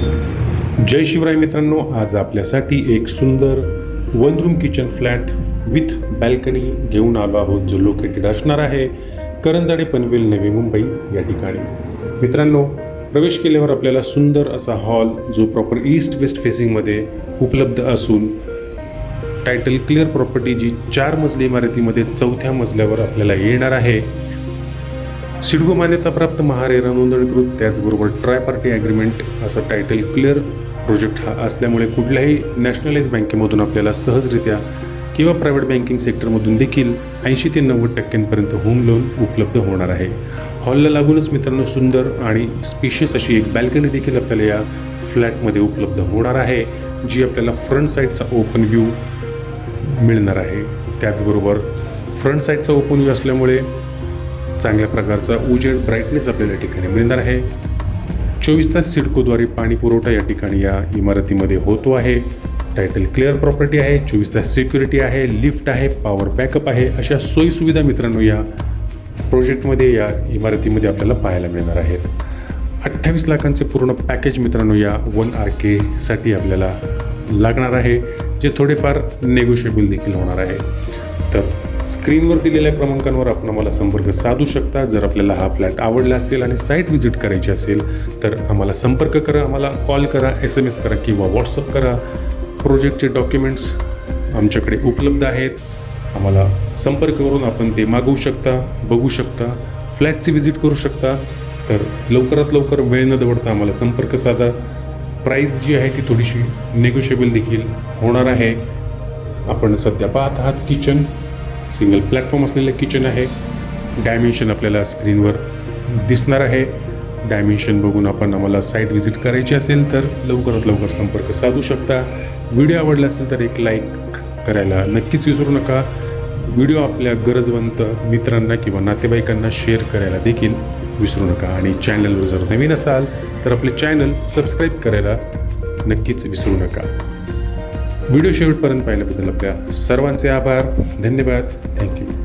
जय शिवराय मित्रांनो आज आपल्यासाठी एक सुंदर one room kitchen flat with balcony घेऊन आलो आहोत जो लोकेटेड असणार आहे करंजाडे पनवेल नवी मुंबई या ठिकाणी. मित्रांनो प्रवेश केल्यावर आपल्याला सुंदर असा हॉल जो प्रॉपर ईस्ट वेस्ट फेसिंगमध्ये उपलब्ध असून टायटल क्लिअर प्रॉपर्टी जी चार मजली इमारतीमध्ये चौथ्या मजल्यावर आपल्याला येणार आहे. सिडको मान्यताप्राप्त महारेरा नोंदणीकृत त्याचबरोबर ट्राय पार्टी ॲग्रीमेंट असं टायटल क्लिअर प्रोजेक्ट हा असल्यामुळे कुठल्याही नॅशनलाइज बँकेमधून आपल्याला सहजरित्या किंवा प्रायव्हेट बँकिंग सेक्टरमधून देखील ऐंशी ते नव्वद टक्क्यांपर्यंत होम लोन उपलब्ध होणार आहे. हॉलला लागूनच मित्रांनो सुंदर आणि स्पेशियस अशी एक बॅल्कनी देखील आपल्याला या फ्लॅटमध्ये उपलब्ध होणार आहे जी आपल्याला फ्रंट साईडचा ओपन व्ह्यू मिळणार आहे. त्याचबरोबर फ्रंट साईडचा ओपन व्ह्यू असल्यामुळे चांगल्या प्रकारचा उजेड ब्राईटनेस आपल्याला या ठिकाणी मिळणार आहे. चोवीस तास सिडकोद्वारे पाणी पुरवठा या ठिकाणी या इमारतीमध्ये होतो आहे. टायटल क्लिअर प्रॉपर्टी आहे चोवीस तास सिक्युरिटी आहे लिफ्ट आहे पॉवर बॅकअप आहे. अशा सोयीसुविधा मित्रांनो या प्रोजेक्टमध्ये या इमारतीमध्ये आपल्याला पाहायला मिळणार आहेत. अठ्ठावीस लाखांचे पूर्ण पॅकेज मित्रांनो या वन आर केसाठी आपल्याला लागणार आहे जे थोडेफार नेगोशिएबल देखील होणार आहे. तर स्क्रीनवर दिलेल्या क्रमांकांवर आपण आम्हाला संपर्क साधू शकता. जर आपल्याला हा फ्लॅट आवडला असेल आणि साईट व्हिजिट करायची असेल तर आम्हाला संपर्क करा आम्हाला कॉल करा एस एम एस करा किंवा व्हॉट्सअप करा. प्रोजेक्टचे डॉक्युमेंट्स आमच्याकडे उपलब्ध आहेत. आम्हाला संपर्क करून आपण ते मागवू शकता बघू शकता फ्लॅटची व्हिजिट करू शकता. तर लवकरात लवकर वेळ न दवडता आम्हाला संपर्क साधा. प्राईस जी आहे ती थोडीशी नेगोशिएबल देखील होणार आहे. आपण सध्या पाहत आहात किचन सिंगल प्लॅटफॉर्म असलेलं किचन आहे. डायमेन्शन आपल्याला स्क्रीनवर दिसणार आहे. डायमेन्शन बघून आपण आम्हाला साईट व्हिजिट करायची असेल तर लवकरात लवकर संपर्क साधू शकता. व्हिडिओ आवडला असेल तर एक लाईक करायला नक्कीच विसरू नका. व्हिडिओ आपल्या गरजवंत मित्रांना किंवा नातेवाईकांना शेअर करायला देखील विसरू नका. आणि चॅनलवर जर नवीन असाल तर आपले चॅनल सबस्क्राईब करायला नक्कीच विसरू नका. व्हिडिओ शेवटपर्यंत पाहिल्याबद्दल आपल्या सर्वांचे आभार. धन्यवाद. थँक्यू.